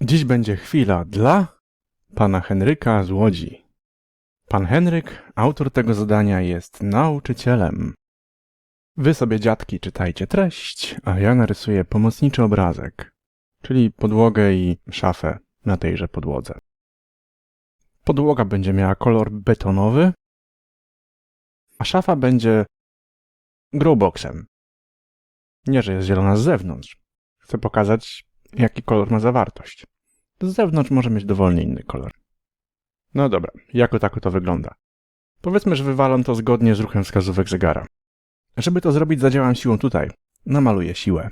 Dziś będzie chwila dla pana Henryka z Łodzi. Pan Henryk, autor tego zadania, jest nauczycielem. Wy sobie, dziadki, czytajcie treść, a ja narysuję pomocniczy obrazek, czyli podłogę i szafę na tejże podłodze. Podłoga będzie miała kolor betonowy, a szafa będzie growboxem. Nie, że jest zielona z zewnątrz. Chcę pokazać, jaki kolor ma zawartość. Z zewnątrz może mieć dowolnie inny kolor. No dobra, jako tako to wygląda. Powiedzmy, że wywalam to zgodnie z ruchem wskazówek zegara. Żeby to zrobić, zadziałam siłą tutaj. Namaluję siłę.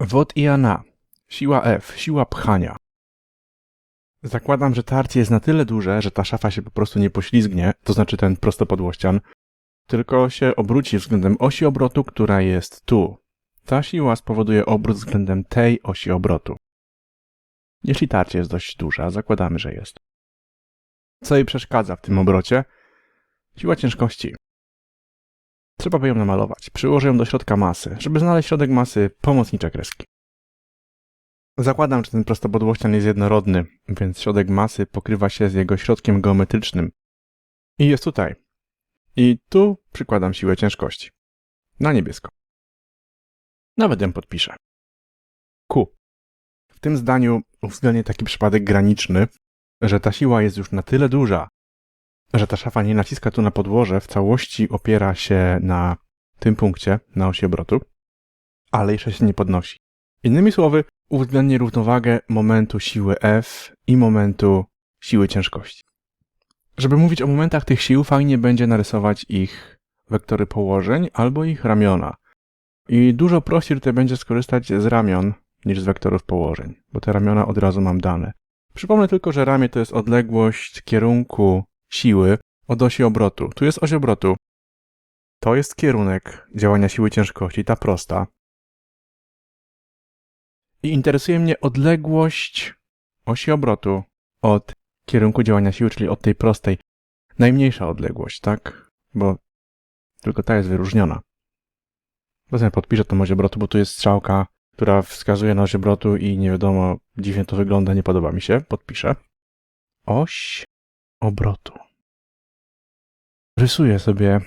Wod i na. Siła F, siła pchania. Zakładam, że tarcie jest na tyle duże, że ta szafa się po prostu nie poślizgnie, to znaczy ten prostopodłościan, tylko się obróci względem osi obrotu, która jest tu. Ta siła spowoduje obrót względem tej osi obrotu. Jeśli tarcie jest dość duże, a zakładamy, że jest. Co jej przeszkadza w tym obrocie? Siła ciężkości. Trzeba by ją namalować. Przyłożę ją do środka masy. Żeby znaleźć środek masy, pomocnicze kreski. Zakładam, że ten prostopodłościan jest jednorodny, więc środek masy pokrywa się z jego środkiem geometrycznym. I jest tutaj. I tu przykładam siłę ciężkości. Na niebiesko. Nawet ją podpiszę. Q. W tym zdaniu uwzględnię taki przypadek graniczny, że ta siła jest już na tyle duża, że ta szafa nie naciska tu na podłoże, w całości opiera się na tym punkcie, na osi obrotu, ale jeszcze się nie podnosi. Innymi słowy, uwzględnię równowagę momentu siły F i momentu siły ciężkości. Żeby mówić o momentach tych sił, fajnie będzie narysować ich wektory położeń albo ich ramiona. I dużo prościej tutaj będzie skorzystać z ramion niż z wektorów położeń, bo te ramiona od razu mam dane. Przypomnę tylko, że ramię to jest odległość kierunku siły od osi obrotu. Tu jest oś obrotu. To jest kierunek działania siły ciężkości, ta prosta. I interesuje mnie odległość osi obrotu od kierunku działania siły, czyli od tej prostej. Najmniejsza odległość, tak? Bo tylko ta jest wyróżniona. Potem podpiszę tą oś obrotu, bo tu jest strzałka, która wskazuje na oś obrotu i nie wiadomo, dziwnie to wygląda, nie podoba mi się. Podpiszę. Oś obrotu. Rysuję sobie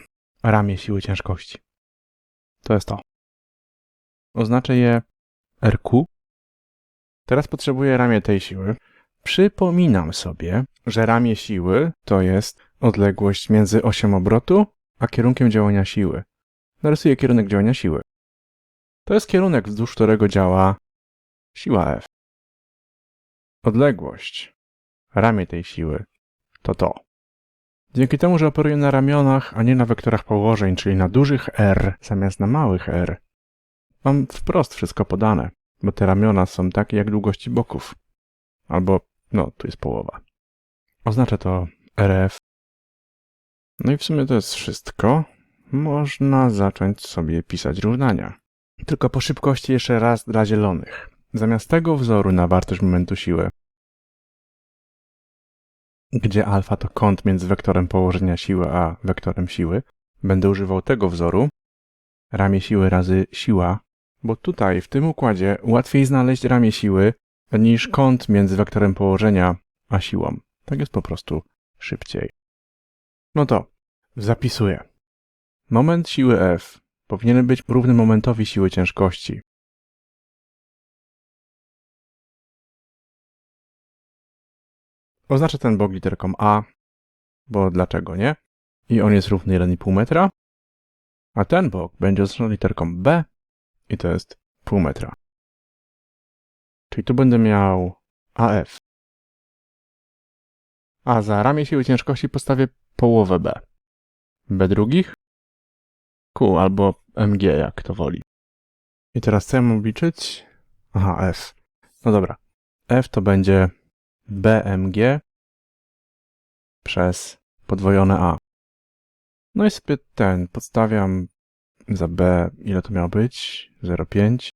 ramię siły ciężkości. To jest to. Oznaczę je RQ. Teraz potrzebuję ramię tej siły. Przypominam sobie, że ramię siły to jest odległość między osią obrotu a kierunkiem działania siły. Narysuję kierunek działania siły. To jest kierunek, wzdłuż którego działa siła F. Odległość, ramię tej siły, to to. Dzięki temu, że operuję na ramionach, a nie na wektorach położeń, czyli na dużych R zamiast na małych R, mam wprost wszystko podane, bo te ramiona są takie jak długości boków. Albo, no, tu jest połowa. Oznacza to RF. No i w sumie to jest wszystko. Można zacząć sobie pisać równania. Tylko po szybkości jeszcze raz dla zielonych. Zamiast tego wzoru na wartość momentu siły, gdzie alfa to kąt między wektorem położenia siły a wektorem siły, będę używał tego wzoru, ramię siły razy siła, bo tutaj w tym układzie łatwiej znaleźć ramię siły niż kąt między wektorem położenia a siłą. Tak jest po prostu szybciej. No to zapisuję. Moment siły F powinien być równy momentowi siły ciężkości. Oznaczę ten bok literką A, bo dlaczego nie? I on jest równy 1,5 metra. A ten bok będzie oznaczony literką B i to jest pół metra. Czyli tu będę miał AF. A za ramię siły ciężkości postawię połowę B. B drugich Q albo MG, jak to woli. I teraz co ja mam? Aha, F. No dobra. F to będzie BMG przez podwojone A. No i sobie ten, podstawiam za B, ile to miało być? 0,5.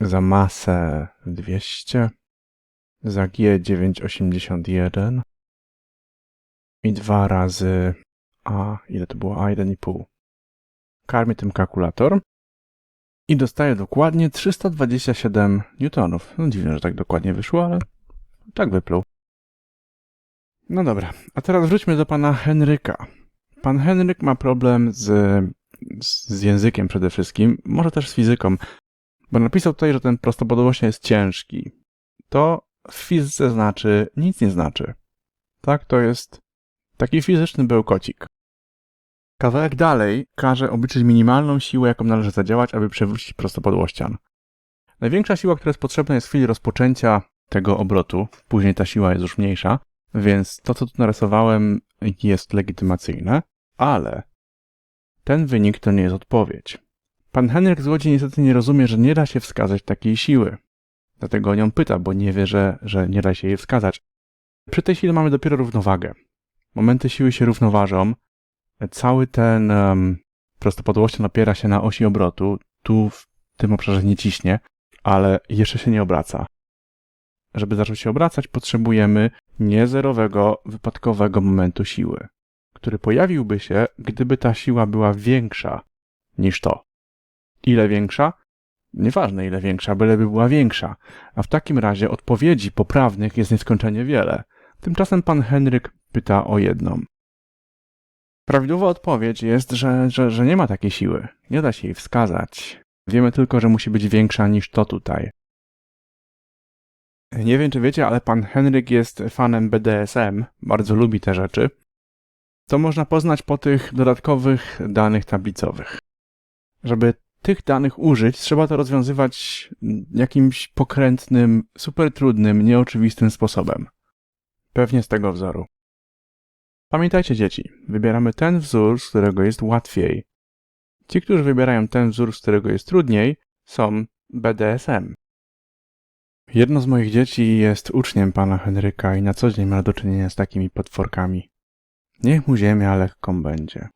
Za masę 200. Za G 9,81. I dwa razy A, ile to było? A 1,5. Karmię tym kalkulator. i dostaje dokładnie 327 newtonów. No dziwne, że tak dokładnie wyszło, ale tak wypluł. No dobra, a teraz wróćmy do pana Henryka. Pan Henryk ma problem z, z, językiem przede wszystkim, może też z fizyką, bo napisał tutaj, że ten prostopadłościan jest ciężki. To w fizyce znaczy nic nie znaczy. Tak, to jest taki fizyczny bełkocik. Kawałek dalej każe obliczyć minimalną siłę, jaką należy zadziałać, aby przewrócić prostopadłościan. Największa siła, która jest potrzebna jest w chwili rozpoczęcia tego obrotu, później ta siła jest już mniejsza, więc to, co tu narysowałem, jest legitymacyjne, ale ten wynik to nie jest odpowiedź. Pan Henryk z Łodzi niestety nie rozumie, że nie da się wskazać takiej siły. Dlatego o nią pyta, bo nie wie, że, że nie da się jej wskazać. Przy tej chwili mamy dopiero równowagę. Momenty siły się równoważą. Cały ten um, prostopadłościan opiera się na osi obrotu. Tu w tym obszarze nie ciśnie, ale jeszcze się nie obraca. Żeby zacząć się obracać, potrzebujemy niezerowego, wypadkowego momentu siły, który pojawiłby się, gdyby ta siła była większa niż to. Ile większa? Nieważne ile większa, byleby była większa. A w takim razie odpowiedzi poprawnych jest nieskończenie wiele. Tymczasem pan Henryk pyta o jedną. Prawidłowa odpowiedź jest, że, że, że nie ma takiej siły. Nie da się jej wskazać. Wiemy tylko, że musi być większa niż to tutaj. Nie wiem, czy wiecie, ale pan Henryk jest fanem BDSM, bardzo lubi te rzeczy. To można poznać po tych dodatkowych danych tablicowych. Żeby tych danych użyć, trzeba to rozwiązywać jakimś pokrętnym, super trudnym, nieoczywistym sposobem. Pewnie z tego wzoru. Pamiętajcie, dzieci, wybieramy ten wzór, z którego jest łatwiej. Ci, którzy wybierają ten wzór, z którego jest trudniej, są BDSM. Jedno z moich dzieci jest uczniem pana Henryka i na co dzień ma do czynienia z takimi potworkami. Niech mu ziemia lekką będzie.